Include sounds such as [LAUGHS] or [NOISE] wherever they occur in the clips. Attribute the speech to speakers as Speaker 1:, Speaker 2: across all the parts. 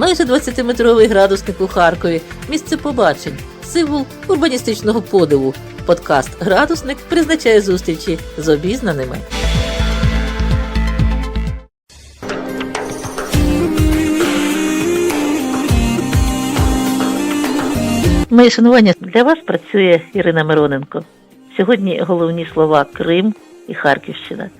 Speaker 1: Майже 20-метровий градусник у Харкові, місце побачень, символ урбаністичного подиву. Подкаст Градусник призначає зустрічі з обізнаними. Моє шанування для вас працює Ірина Мироненко. Сьогодні головні слова Крим і Харківщина.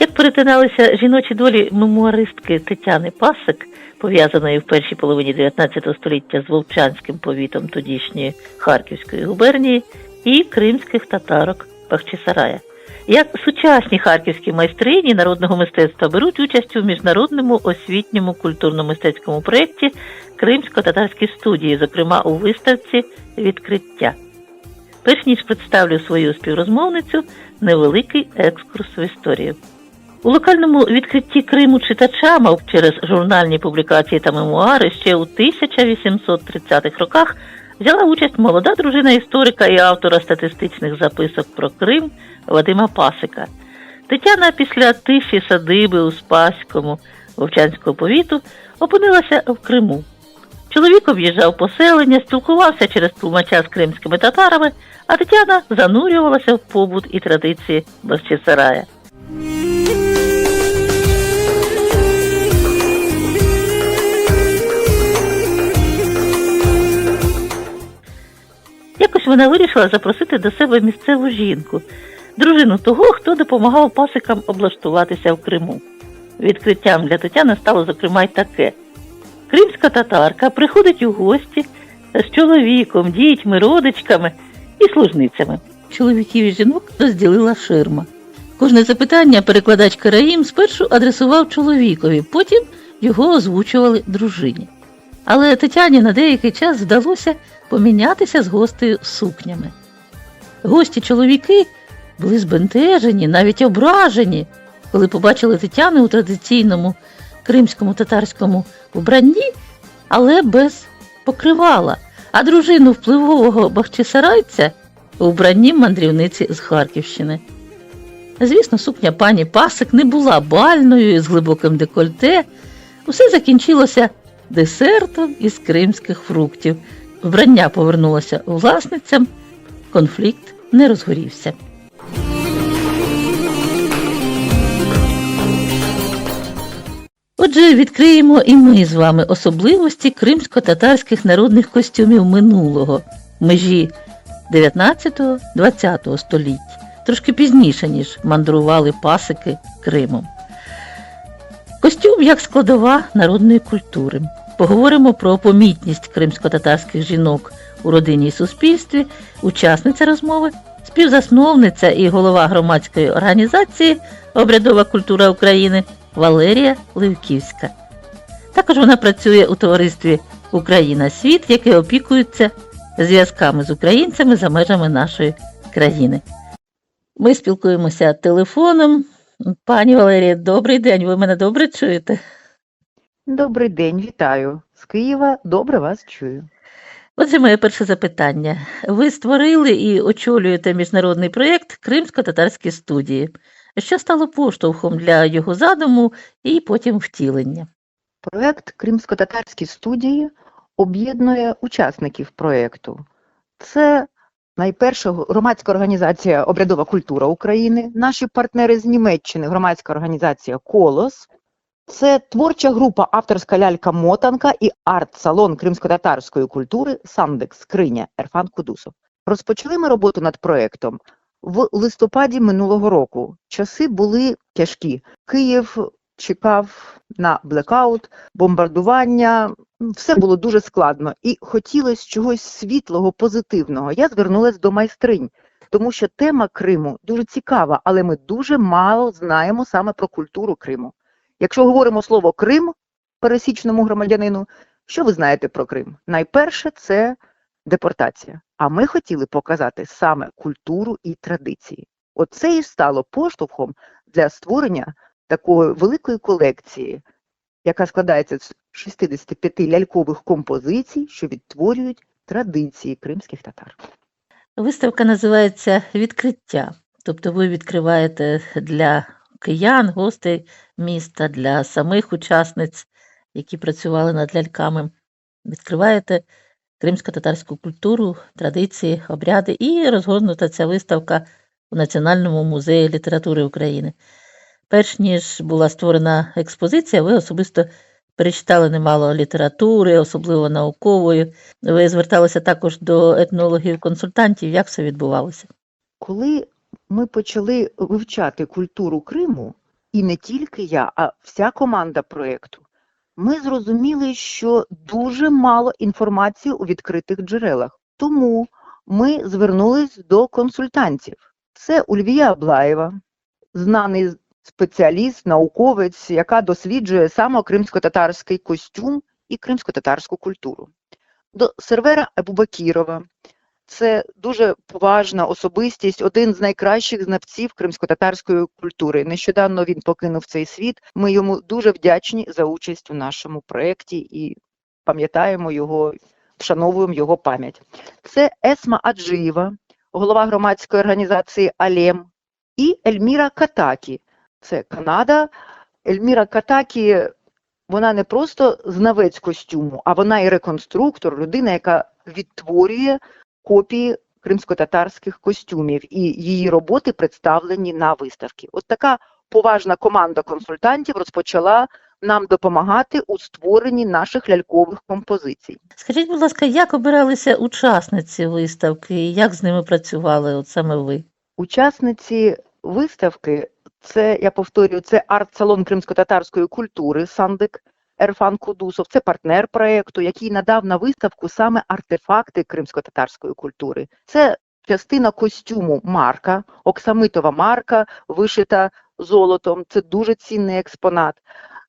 Speaker 1: Як перетиналися жіночі долі мемуаристки Тетяни Пасик, пов'язаної в першій половині 19 століття з Вовчанським повітом тодішньої Харківської губернії, і кримських татарок Бахчисарая. Як сучасні харківські майстрині народного мистецтва беруть участь у міжнародному освітньому культурно-мистецькому проєкті Кримсько-татарські студії, зокрема у виставці Відкриття. Перш ніж представлю свою співрозмовницю, невеликий екскурс в історію. У локальному відкритті Криму читачам через журнальні публікації та мемуари ще у 1830-х роках взяла участь молода дружина історика і автора статистичних записок про Крим Вадима Пасика. Тетяна після тиші садиби у Спаському Вовчанського повіту опинилася в Криму. Чоловік об'їжджав поселення, спілкувався через тлумача з кримськими татарами, а Тетяна занурювалася в побут і традиції Бахчисарая. Якось вона вирішила запросити до себе місцеву жінку, дружину того, хто допомагав пасикам облаштуватися в Криму. Відкриттям для Тетяни стало, зокрема, й таке. Кримська татарка приходить у гості з чоловіком, дітьми, родичками і служницями. Чоловіків і жінок розділила ширма. Кожне запитання перекладач Караїм спершу адресував чоловікові, потім його озвучували дружині. Але Тетяні на деякий час вдалося помінятися з гостею сукнями. Гості чоловіки були збентежені, навіть ображені, коли побачили Тетяну у традиційному кримському татарському вбранні, але без покривала, а дружину впливового бахчисарайця у вбранні мандрівниці з Харківщини. Звісно, сукня пані Пасик не була бальною з глибоким декольте. Усе закінчилося десертом із кримських фруктів. Вбрання повернулося власницям, конфлікт не розгорівся. Отже, відкриємо і ми з вами особливості кримсько-татарських народних костюмів минулого, межі 19-20 століть, трошки пізніше, ніж мандрували пасики Кримом. Костюм як складова народної культури. Поговоримо про помітність кримсько-татарських жінок у родині і суспільстві, учасниця розмови, співзасновниця і голова громадської організації Обрядова культура України Валерія Ливківська. Також вона працює у товаристві Україна Світ, яке опікується зв'язками з українцями за межами нашої країни. Ми спілкуємося телефоном. Пані Валерія, добрий день. Ви мене добре чуєте?
Speaker 2: Добрий день, вітаю. З Києва добре вас чую.
Speaker 1: Отже, моє перше запитання. Ви створили і очолюєте міжнародний проєкт Кримсько-татарські студії. Що стало поштовхом для його задуму і потім втілення?
Speaker 2: Проект Кримсько-татарські студії об'єднує учасників проєкту. Це найперша громадська організація Обрядова культура України, наші партнери з Німеччини, громадська організація Колос. Це творча група авторська лялька Мотанка і арт-салон кримсько-татарської культури Сандекс Скриня Ерфан Кудусов. Розпочали ми роботу над проєктом в листопаді минулого року. Часи були тяжкі. Київ чекав на блекаут, бомбардування. Все було дуже складно, і хотілося чогось світлого, позитивного. Я звернулася до майстринь, тому що тема Криму дуже цікава, але ми дуже мало знаємо саме про культуру Криму. Якщо говоримо слово Крим пересічному громадянину, що ви знаєте про Крим? Найперше це депортація. А ми хотіли показати саме культуру і традиції. Оце і стало поштовхом для створення такої великої колекції, яка складається з 65 лялькових композицій, що відтворюють традиції кримських татар.
Speaker 1: Виставка називається Відкриття. Тобто ви відкриваєте для киян, гостей міста, для самих учасниць які працювали над ляльками. Відкриваєте кримсько-татарську культуру, традиції, обряди і розгорнута ця виставка у Національному музеї літератури України. Перш ніж була створена експозиція, ви особисто перечитали немало літератури, особливо наукової. Ви зверталися також до етнологів-консультантів. Як все відбувалося?
Speaker 2: Коли ми почали вивчати культуру Криму, і не тільки я, а вся команда проєкту, ми зрозуміли, що дуже мало інформації у відкритих джерелах. Тому ми звернулись до консультантів. Це Ульвія Аблаєва, знаний спеціаліст, науковець, яка досліджує саме кримсько-татарський костюм і кримсько-татарську культуру. До Сервера Абубакірова, це дуже поважна особистість, один з найкращих знавців кримсько-татарської культури. Нещодавно він покинув цей світ. Ми йому дуже вдячні за участь у нашому проєкті і пам'ятаємо його, вшановуємо його пам'ять. Це Есма Аджиєва, голова громадської організації Алем, і Ельміра Катакі. Це Канада. Ельміра Катакі, вона не просто знавець костюму, а вона і реконструктор, людина, яка відтворює копії кримсько-татарських костюмів, і її роботи представлені на виставці. От така поважна команда консультантів розпочала нам допомагати у створенні наших лялькових композицій.
Speaker 1: Скажіть, будь ласка, як обиралися учасниці виставки і як з ними працювали от саме ви?
Speaker 2: Учасниці виставки, це, я повторюю, це арт-салон кримсько-татарської культури Сандик Ерфан Кудусов. Це партнер проєкту, який надав на виставку саме артефакти кримсько-татарської культури. Це частина костюму марка, оксамитова марка, вишита золотом. Це дуже цінний експонат.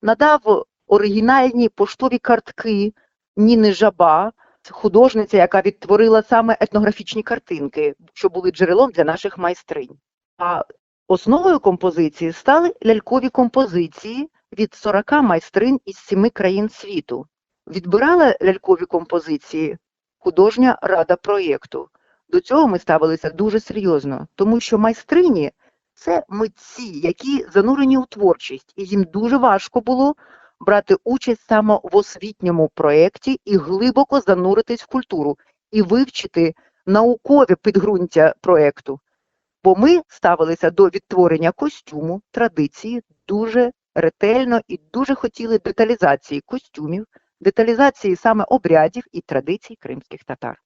Speaker 2: Надав оригінальні поштові картки Ніни Жаба, художниця, яка відтворила саме етнографічні картинки, що були джерелом для наших майстринь. А основою композиції стали лялькові композиції від 40 майстринь із семи країн світу. Відбирала лялькові композиції художня рада проєкту. До цього ми ставилися дуже серйозно, тому що майстрині це митці, які занурені у творчість, і їм дуже важко було брати участь саме в освітньому проєкті і глибоко зануритись в культуру і вивчити наукове підґрунтя проєкту. Бо ми ставилися до відтворення костюму, традиції дуже ретельно і дуже хотіли деталізації костюмів, деталізації саме обрядів і традицій кримських татар.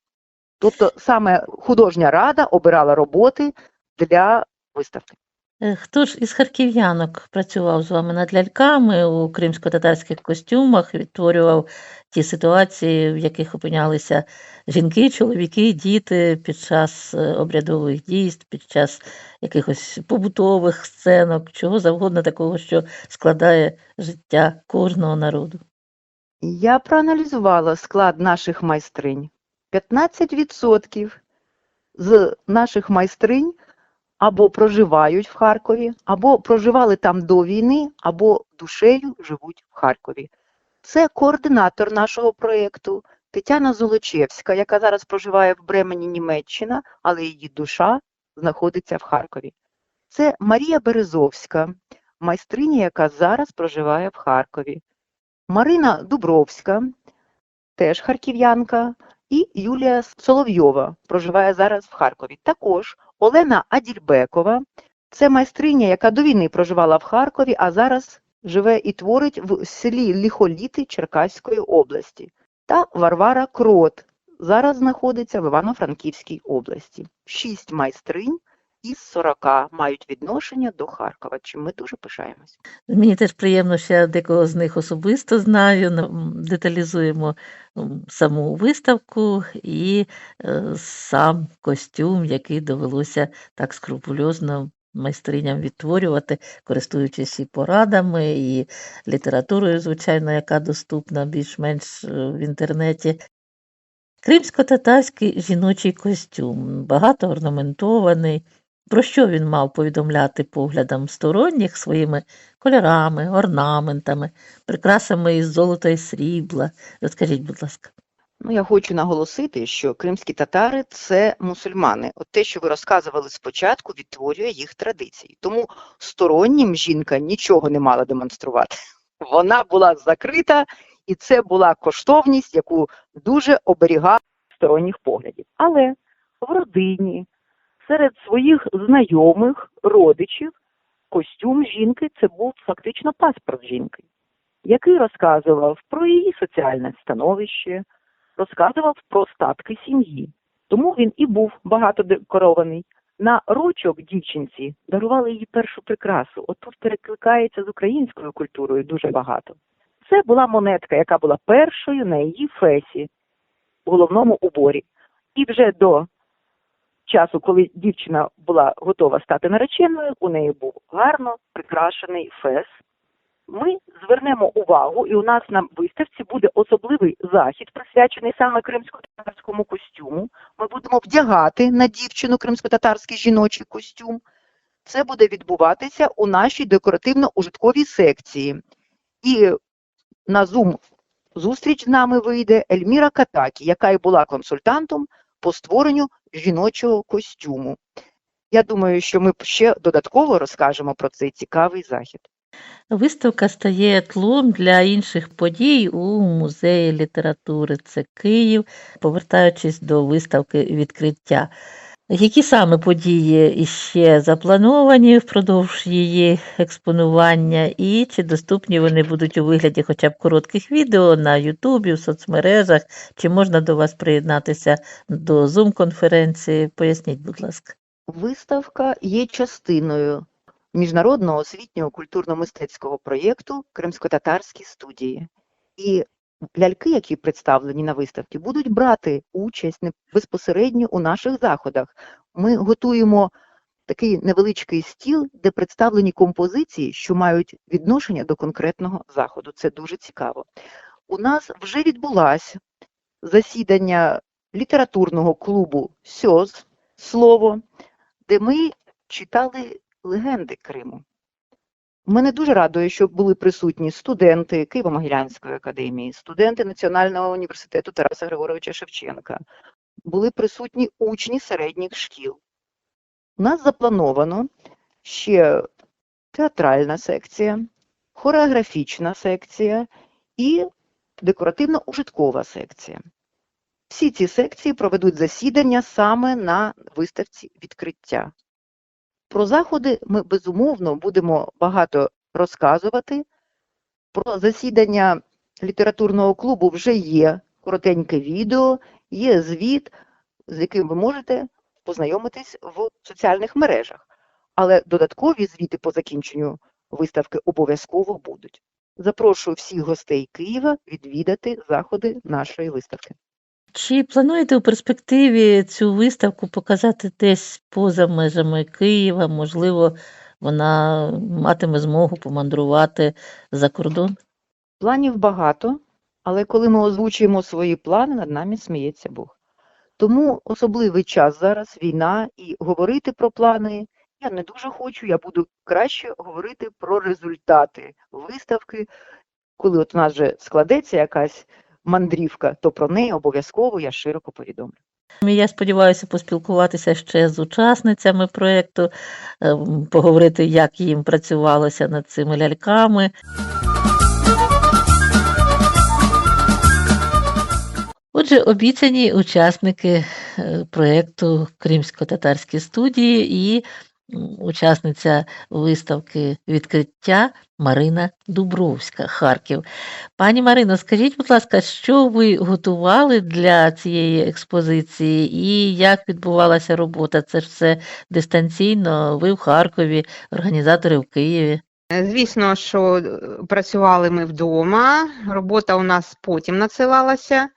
Speaker 2: Тобто саме художня рада обирала роботи для виставки.
Speaker 1: Е, Хто ж із харків'янок працював з вами над ляльками у кримсько-татарських костюмах, відтворював ті ситуації, в яких опинялися жінки, чоловіки, діти під час е, обрядових дійств, під час якихось побутових сценок, чого завгодно такого, що складає життя кожного народу?
Speaker 2: Я проаналізувала склад наших майстринь. 15% з наших майстринь або проживають в Харкові, або проживали там до війни, або душею живуть в Харкові. Це координатор нашого проєкту Тетяна Золочевська, яка зараз проживає в Бремені, Німеччина, але її душа знаходиться в Харкові. Це Марія Березовська, майстриня, яка зараз проживає в Харкові. Марина Дубровська, теж харків'янка, і Юлія Соловйова проживає зараз в Харкові. Також Олена Адільбекова, це майстриня, яка до війни проживала в Харкові, а зараз живе і творить в селі Ліхоліти Черкаської області. Та Варвара Крот зараз знаходиться в Івано-Франківській області. Шість майстринь із 40 мають відношення до Харкова, чим ми дуже пишаємось.
Speaker 1: Мені теж приємно, що я декого з них особисто знаю. Деталізуємо саму виставку і е, сам костюм, який довелося так скрупульозно майстриням відтворювати, користуючись і порадами, і літературою, звичайно, яка доступна більш-менш е, в інтернеті. Кримсько-татарський жіночий костюм, багато орнаментований. Про що він мав повідомляти поглядам сторонніх своїми кольорами, орнаментами, прикрасами із золота і срібла? Розкажіть, будь ласка.
Speaker 2: Ну, я хочу наголосити, що кримські татари це мусульмани. От те, що ви розказували спочатку, відтворює їх традиції. Тому стороннім жінка нічого не мала демонструвати. вона була закрита, і це була коштовність, яку дуже оберігав сторонніх поглядів. Але в родині, серед своїх знайомих, родичів, костюм жінки це був фактично паспорт жінки, який розказував про її соціальне становище, розказував про статки сім'ї. Тому він і був багато декорований. На рочок дівчинці дарували її першу прикрасу. Отут перекликається з українською культурою дуже багато. Це була монетка, яка була першою на її фесі в головному уборі. І вже до часу, коли дівчина була готова стати нареченою, у неї був гарно прикрашений фес. Ми звернемо увагу, і у нас на виставці буде особливий захід, присвячений саме кримсько-татарському костюму. Ми будемо вдягати на дівчину кримсько-татарський жіночий костюм. Це буде відбуватися у нашій декоративно-ужитковій секції. І на Zoom зустріч з нами вийде Ельміра Катакі, яка і була консультантом по створенню жіночого костюму. Я думаю, що ми ще додатково розкажемо про цей цікавий захід.
Speaker 1: Виставка стає тлом для інших подій у музеї літератури. Це Київ, повертаючись до виставки відкриття. Які саме події іще заплановані впродовж її експонування, і чи доступні вони будуть у вигляді хоча б коротких відео на Ютубі, в соцмережах, чи можна до вас приєднатися до Zoom-конференції? Поясніть, будь ласка.
Speaker 2: Виставка є частиною міжнародного освітнього культурно-мистецького проєкту Кримсько-татарські студії. І ляльки, які представлені на виставці, будуть брати участь безпосередньо у наших заходах. Ми готуємо такий невеличкий стіл, де представлені композиції, що мають відношення до конкретного заходу. Це дуже цікаво. У нас вже відбулося засідання літературного клубу СьОЗ слово, де ми читали легенди Криму. Мене дуже радує, що були присутні студенти Києво-Могилянської академії, студенти Національного університету Тараса Григоровича Шевченка, були присутні учні середніх шкіл. У нас заплановано ще театральна секція, хореографічна секція і декоративно-ужиткова секція. Всі ці секції проведуть засідання саме на виставці відкриття. Про заходи ми безумовно будемо багато розказувати. Про засідання літературного клубу вже є коротеньке відео, є звіт, з яким ви можете познайомитись в соціальних мережах. Але додаткові звіти по закінченню виставки обов'язково будуть. Запрошую всіх гостей Києва відвідати заходи нашої виставки.
Speaker 1: Чи плануєте у перспективі цю виставку показати десь поза межами Києва? Можливо, вона матиме змогу помандрувати за кордон?
Speaker 2: Планів багато, але коли ми озвучуємо свої плани, над нами сміється Бог. Тому особливий час зараз війна, і говорити про плани я не дуже хочу. Я буду краще говорити про результати виставки. Коли от у нас вже складеться якась мандрівка, то про неї обов'язково я широко повідомлю.
Speaker 1: Я сподіваюся поспілкуватися ще з учасницями проєкту, ем, поговорити, як їм працювалося над цими ляльками. Отже, обіцяні учасники е, проєкту Кримсько-татарські студії і учасниця виставки відкриття Марина Дубровська, Харків. Пані Марино, скажіть, будь ласка, що ви готували для цієї експозиції і як відбувалася робота? Це ж все дистанційно, ви в Харкові, організатори в Києві.
Speaker 3: Звісно, що е, працювали ми вдома, робота у нас потім надсилалася.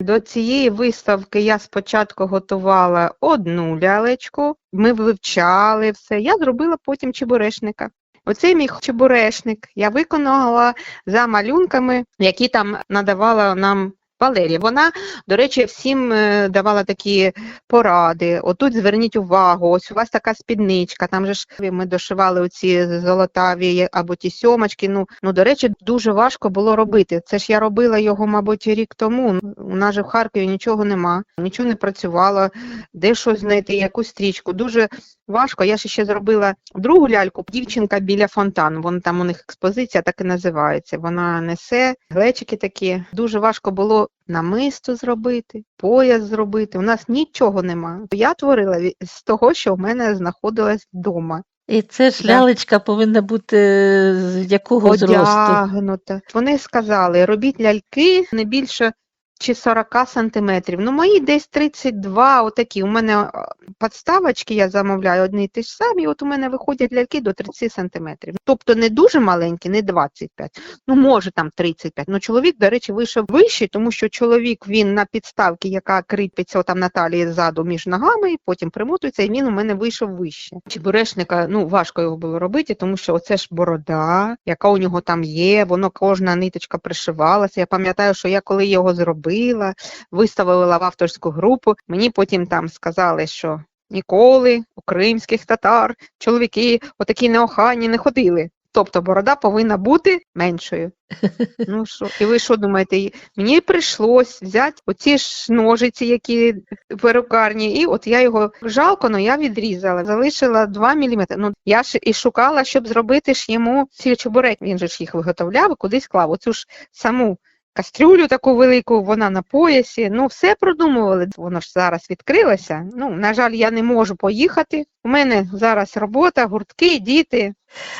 Speaker 3: До цієї виставки я спочатку готувала одну лялечку, ми вивчали все. Я зробила потім чебурешника. Оцей мій чебурешник я виконала за малюнками, які там надавала нам Валерія. Вона, до речі, всім е, давала такі поради. Отут зверніть увагу, ось у вас така спідничка. Там же ж ми дошивали оці золотаві або ті сьомочки. Ну, ну до речі, дуже важко було робити. Це ж я робила його, мабуть, рік тому. У нас же в Харкові нічого нема, нічого не працювало, де щось знайти, якусь стрічку. Дуже важко. Я ж ще зробила другу ляльку, дівчинка біля фонтану. Вон там у них експозиція так і називається. Вона несе глечики такі. Дуже важко було намисто зробити, пояс зробити. У нас нічого нема. Я творила з того, що в мене знаходилось вдома.
Speaker 1: І це ж лялечка повинна бути з якого зросту?
Speaker 3: Вони сказали, робіть ляльки не більше чи 40 сантиметрів. Ну, мої десь 32, отакі. У мене а, подставочки я замовляю одні й ті ж самі, от у мене виходять ляльки до 30 сантиметрів. Тобто не дуже маленькі, не 25, ну може там 35. Ну чоловік, до речі, вийшов вищий, тому що чоловік він на підставці, яка кріпиться там на талії ззаду між ногами, потім примотується, і він у мене вийшов вище. Чебурешника, ну важко його було робити, тому що оце ж борода, яка у нього там є, воно кожна ниточка пришивалася. Я пам'ятаю, що я коли його зробила, виставила в авторську групу, мені потім там сказали, що ніколи у кримських татар чоловіки отакі неохайні не ходили. Тобто борода повинна бути меншою. [LAUGHS] Ну що, і ви що думаєте? Мені прийшлось взяти оці ж ножиці, які в перукарні, і от я його жалко, але я відрізала, залишила 2 мм. Ну я ж і шукала, щоб зробити ж йому ці чебуреки. Він же ж їх виготовляв і кудись клав. Оцю ж саму кастрюлю таку велику, вона на поясі. Ну, все продумували. Воно ж зараз відкрилося. Ну, на жаль, я не можу поїхати. У мене зараз робота, гуртки, діти.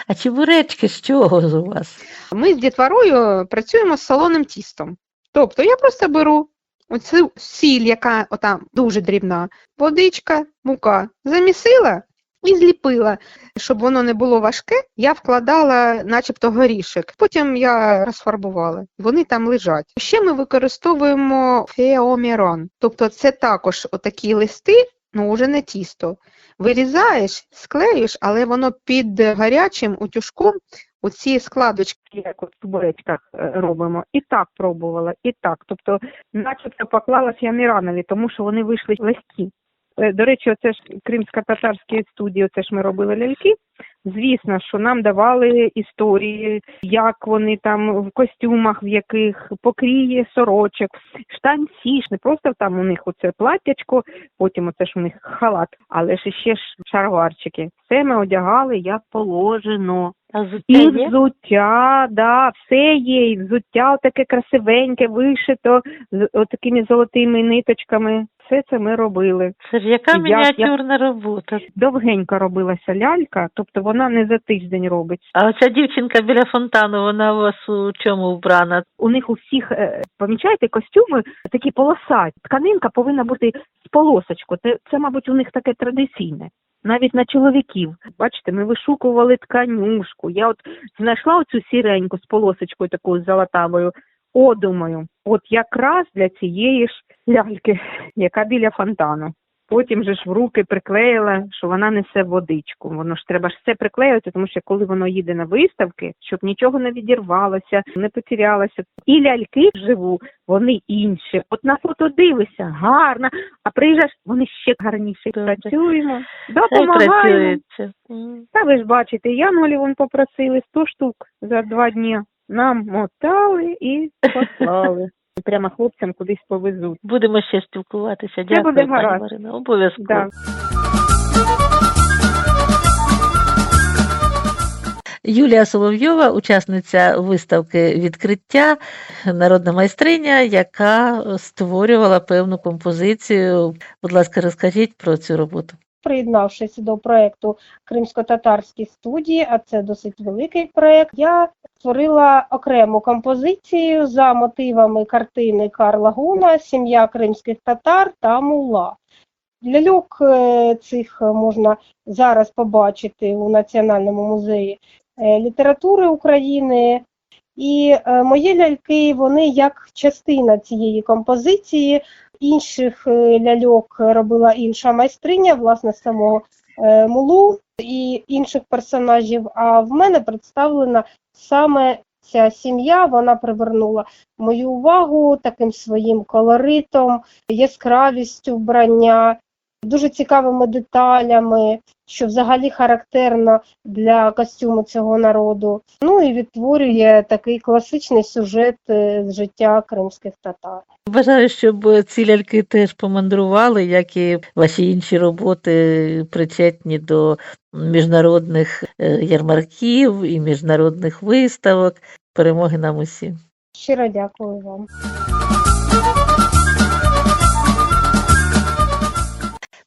Speaker 1: А чебуречки з чого з у вас?
Speaker 3: Ми з дітворою працюємо з солоним тістом. Тобто я просто беру оцю сіль, яка отам дуже дрібна, водичка, мука, замісила і зліпила. Щоб воно не було важке, я вкладала начебто горішок. Потім я розфарбувала. Вони там лежать. Ще ми використовуємо феомірон. Тобто це також отакі листи, ну вже не тісто. Вирізаєш, склеюєш, але воно під гарячим утюжком оці складочки, як от в буречках е, робимо, і так пробувала, і так. Тобто, начебто поклала фіаміранові, тому що вони вийшли легкі. Е, До речі, оце ж кримсько-татарські студії, оце ж ми робили ляльки. Звісно, що нам давали історії, як вони там в костюмах, в яких покріє сорочок, штанці ж не просто там у них оце платтячко, потім оце ж у них халат, але ж ще ж шароварчики. Все ми одягали як положено.
Speaker 1: А взуття
Speaker 3: І взуття, да, все є, і взуття таке красивеньке, вишито, з отакими золотими ниточками. Все це ми робили.
Speaker 1: Це ж яка
Speaker 3: Я-
Speaker 1: мініатюрна робота.
Speaker 3: Довгенько робилася лялька, тобто вона не за тиждень робить.
Speaker 1: А оця дівчинка біля фонтану, вона у вас у чому вбрана?
Speaker 3: У них у всіх, е, помічаєте, костюми такі полосаті. Тканинка повинна бути з полосочку. Це, це, мабуть, у них таке традиційне. Навіть на чоловіків. Бачите, ми вишукували тканюшку. Я от знайшла оцю сіреньку з полосочкою такою золотавою. О, думаю, от якраз для цієї ж ляльки, яка біля фонтану. Потім же ж в руки приклеїла, що вона несе водичку. Воно ж треба ж все приклеювати, тому що коли воно їде на виставки, щоб нічого не відірвалося, не потерялося. І ляльки вживу, вони інші. От на фото дивишся, гарно, а приїжджаєш, вони ще гарніші. Працюємо, допомагаємо. Та ви ж бачите, Янголі вон попросили 100 штук за два дні. Нам мотали і послали. Прямо хлопцям кудись повезуть.
Speaker 1: Будемо ще спілкуватися. Дякую,
Speaker 3: буде
Speaker 1: пані
Speaker 3: гаразд.
Speaker 1: Марина. Обов'язково.
Speaker 3: Да.
Speaker 1: Юлія Соловйова, учасниця виставки відкриття, народна майстриня, яка створювала певну композицію. Будь ласка, розкажіть про цю роботу.
Speaker 4: Приєднавшись до проєкту Кримсько-татарські студії, а це досить великий проєкт, я створила окрему композицію за мотивами картини Карла Гуна Сім'я кримських татар та мула. Ляльок е, цих можна зараз побачити у Національному музеї е, літератури України. І е, мої ляльки, вони як частина цієї композиції, інших е, ляльок робила інша майстриня, власне, самого е, мулу і інших персонажів. А в мене представлена саме ця сім'я. Вона привернула мою увагу таким своїм колоритом, яскравістю вбрання, дуже цікавими деталями. Що взагалі характерно для костюму цього народу. Ну і відтворює такий класичний сюжет е, з життя кримських татар.
Speaker 1: Бажаю, щоб ці ляльки теж помандрували, як і ваші інші роботи причетні до міжнародних е, ярмарків і міжнародних виставок. Перемоги нам усім.
Speaker 4: Щиро дякую вам.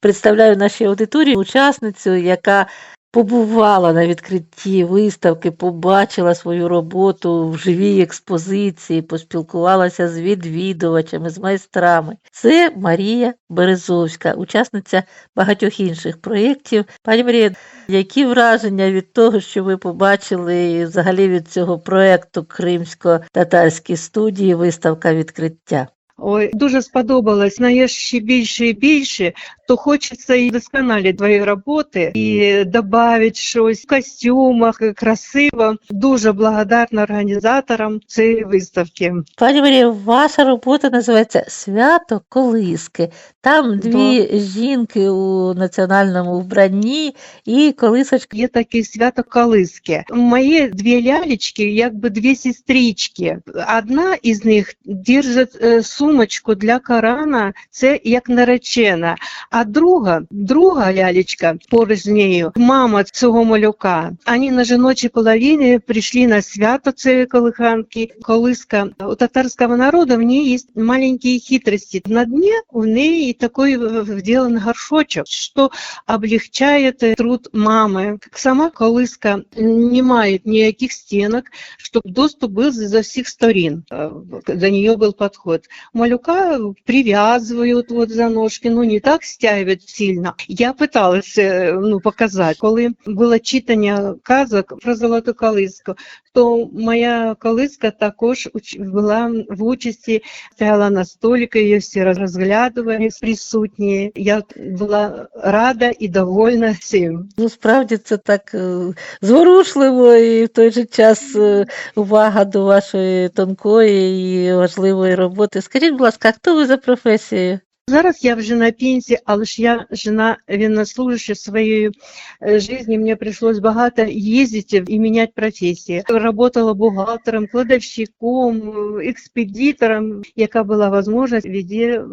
Speaker 1: Представляю нашій аудиторії учасницю, яка побувала на відкритті виставки, побачила свою роботу в живій експозиції, поспілкувалася з відвідувачами, з майстрами. Це Марія Березовська, учасниця багатьох інших проєктів. Пані Марія, які враження від того, що ви побачили взагалі від цього проєкту Кримсько-татарські студії, виставка відкриття?
Speaker 5: Ой, дуже сподобалось. Знаєш ще більше і більше, то хочеться і досконалі твої роботи і додати щось в костюмах, красиво. Дуже благодарна організаторам цієї виставки.
Speaker 1: Пані Марія, ваша робота називається Свято Колиски. Там дві жінки у національному вбранні і колисочка.
Speaker 5: Є таке свято колиски. Мої дві лялечки, якби дві сестрички. Одна із них держить е, сумочку для Корана, це як наречена. А друга, друга лялечка поруч з нею, мама цього малюка. Вони на жіночій половині прийшли на свято цієї колиханки. Колиска у татарського народу в ній є маленькі хитрості. На дні у неї такий вделан горшочок, що облегчает э, труд мамы. Сама колыска не мает никаких стенок, чтобы доступ был за всех сторон. э, До нее был подход. Малюка привязывают вот за ножки, ну не так стягивают сильно. Я пыталась э, ну, показать. Коли було читання казок про золоту колиску, то моя колиска також була в участі, стояла на столику, її всі розглядували присутні. Я була рада і довольна цим.
Speaker 1: Ну, справді це так е, зворушливо і в той же час е, увага до вашої тонкої і важливої роботи. Скажіть, будь ласка, хто ви за професією?
Speaker 5: Зараз я вже на пенсії, але ж я жена военнослужащая е, житті, мені прийшлось багато їздити і міняти професії. Работала бухгалтером, кладовщиком, експедитором, яка була можливість, везде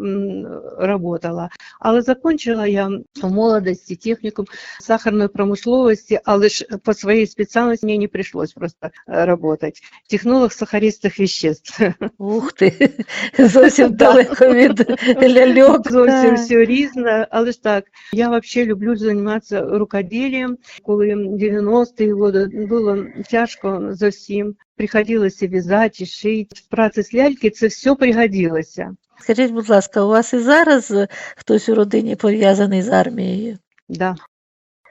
Speaker 5: работала. Але закончила я в молодості технікум сахарної промисловості, але ж по своїй спеціальності мені не прийшлось просто працювати. Технолог сахаристих веществ.
Speaker 1: Ух ти, зовсім [LAUGHS] далеко від ляльок. [LAUGHS]
Speaker 5: Зовсім все різне, але ж так. Я взагалі люблю займатися рукоділлям. Коли 90-ті роки було тяжко зовсім. Приходилося в'язати, шити. В праці з ляльки це все пригодилося.
Speaker 1: Скажіть, будь ласка, у вас і зараз е, хтось у родині пов'язаний з армією?
Speaker 5: Да.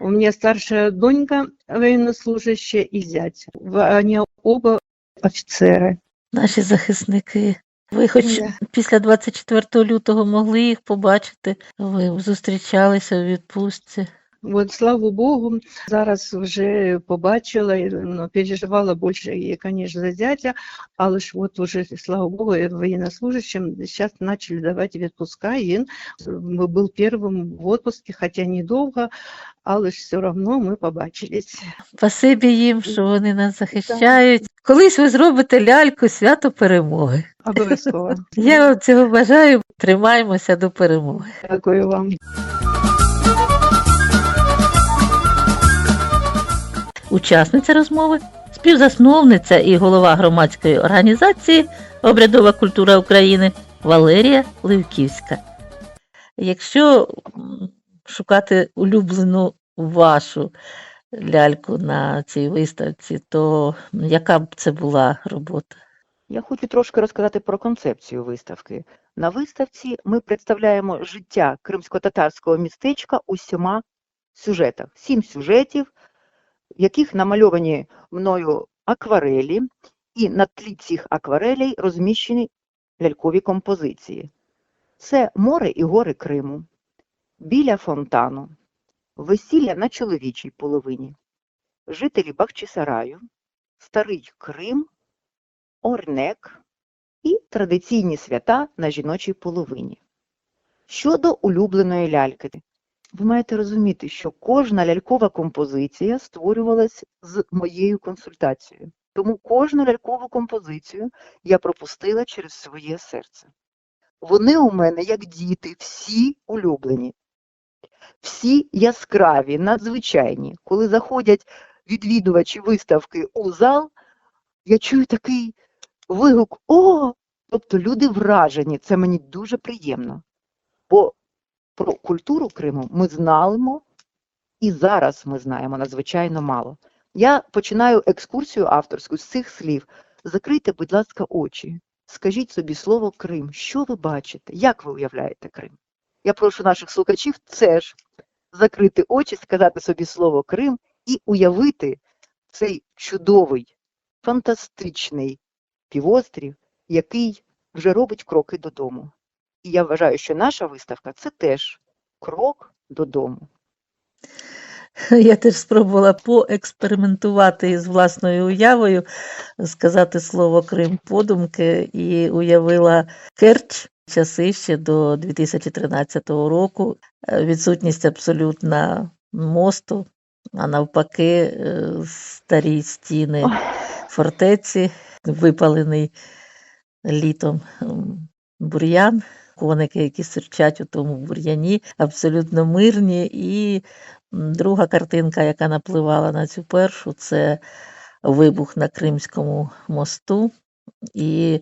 Speaker 5: У меня старшая донька военнослужащая и зять. Они оба офицеры.
Speaker 1: Наші захисники. Ви хоч
Speaker 5: yeah.
Speaker 1: після 24 лютого могли їх побачити? Ви зустрічалися у відпустці?
Speaker 5: От, слава Богу, зараз вже побачила, ну, переживала більше, звісно, за зятя, але ж от уже, слава Богу, военнослужащим зараз почали давати відпуска, і він був першим в відпуску, хоча недовго, але ж все одно ми побачились.
Speaker 1: Спасибі їм, що вони нас захищають. Колись ви зробите ляльку свято перемоги.
Speaker 5: Обов'язково.
Speaker 1: Я вам цього бажаю. Тримаємося до перемоги.
Speaker 5: Дякую вам.
Speaker 1: Учасниця розмови, співзасновниця і голова громадської організації Обрядова культура України Валерія Ливківська. Якщо шукати улюблену вашу ляльку на цій виставці, то яка б це була робота?
Speaker 2: Я хочу трошки розказати про концепцію виставки. На виставці ми представляємо життя кримсько-татарського містечка у сьома сюжетах. Сім сюжетів, в яких намальовані мною акварелі, і на тлі цих акварелей розміщені лялькові композиції. Це море і гори Криму, біля фонтану, весілля на чоловічій половині, жителі Бахчисараю, старий Крим, Орнек. І традиційні свята на жіночій половині. Щодо улюбленої ляльки, ви маєте розуміти, що кожна лялькова композиція створювалась з моєю консультацією. Тому кожну лялькову композицію я пропустила через своє серце. Вони у мене, як діти, всі улюблені, всі яскраві, надзвичайні. Коли заходять відвідувачі виставки у зал, я чую такий вигук О! Тобто люди вражені, це мені дуже приємно. Бо про культуру Криму ми знаємо, і зараз ми знаємо надзвичайно мало. Я починаю екскурсію авторську з цих слів. Закрийте, будь ласка, очі. Скажіть собі слово Крим. Що ви бачите? Як ви уявляєте Крим? Я прошу наших слухачів це ж закрити очі, сказати собі слово Крим і уявити цей чудовий, фантастичний півострів, який вже робить кроки додому. І я вважаю, що наша виставка це теж крок додому. [LAUGHS]
Speaker 1: Я теж спробувала поекспериментувати із власною уявою, сказати слово Крим подумки і уявила Керч часи ще до 2013 року. Е, Відсутність абсолютна мосту, а навпаки, е, старі стіни
Speaker 2: Ой.
Speaker 1: фортеці, випалений літом бур'ян, коники, які сирчать у тому бур'яні, абсолютно мирні. І друга картинка, яка напливала на цю першу, це вибух на Кримському мосту і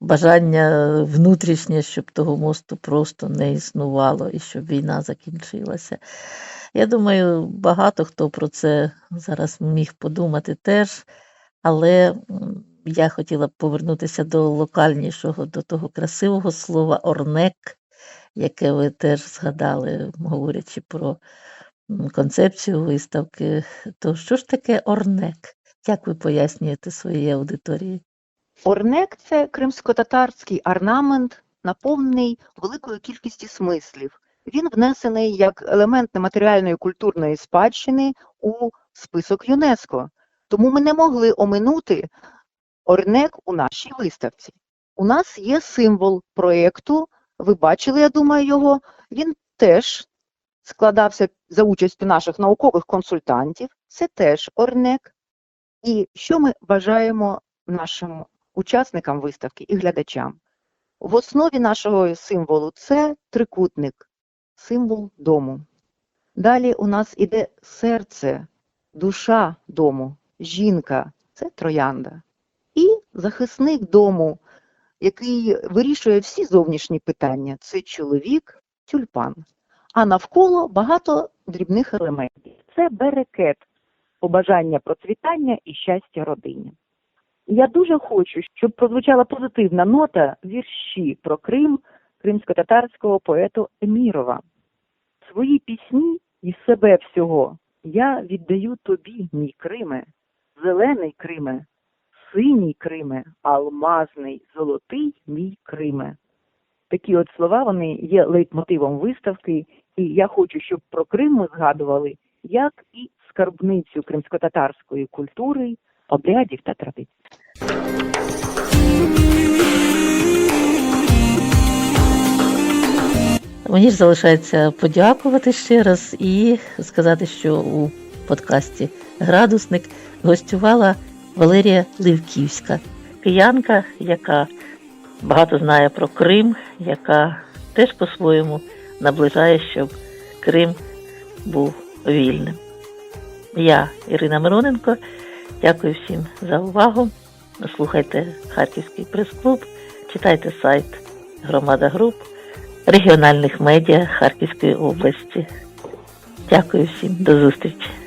Speaker 1: бажання внутрішнє, щоб того мосту просто не існувало і щоб війна закінчилася. Я думаю, багато хто про це зараз міг подумати теж, але я хотіла б повернутися до локальнішого, до того красивого слова орнек, яке ви теж згадали, говорячи про концепцію виставки. То що ж таке орнек? Як ви пояснюєте своїй аудиторії?
Speaker 2: Орнек це кримсько-татарський орнамент, наповнений великою кількістю смислів. Він внесений як елемент нематеріальної культурної спадщини у список ЮНЕСКО. Тому ми не могли оминути орнек у нашій виставці. У нас є символ проєкту. Ви бачили, я думаю, його. Він теж складався за участю наших наукових консультантів. Це теж орнек. І що ми бажаємо нашим учасникам виставки і глядачам? В основі нашого символу це трикутник, символ дому. Далі у нас іде серце, душа дому, жінка це троянда. Захисник дому, який вирішує всі зовнішні питання, це чоловік, тюльпан. А навколо багато дрібних елементів. Це берекет, побажання процвітання і щастя родині. Я дуже хочу, щоб прозвучала позитивна нота вірші про Крим кримсько-татарського поету Емірова. Свої пісні і себе всього я віддаю тобі, мій Криме, зелений Криме, синій Криме, алмазний, золотий мій Криме. Такі от слова вони є лейтмотивом виставки, і я хочу, щоб про Крим ми згадували як і скарбницю кримсько-татарської культури, обрядів та традицій.
Speaker 1: Мені ж залишається подякувати ще раз і сказати, що у подкасті Градусник гостювала Валерія Ливківська, киянка, яка багато знає про Крим, яка теж по-своєму наближає, щоб Крим був вільним. Я, Ірина Мироненко, дякую всім за увагу. Слухайте Харківський прес-клуб, читайте сайт Громада Груп регіональних медіа Харківської області. Дякую всім, до зустрічі.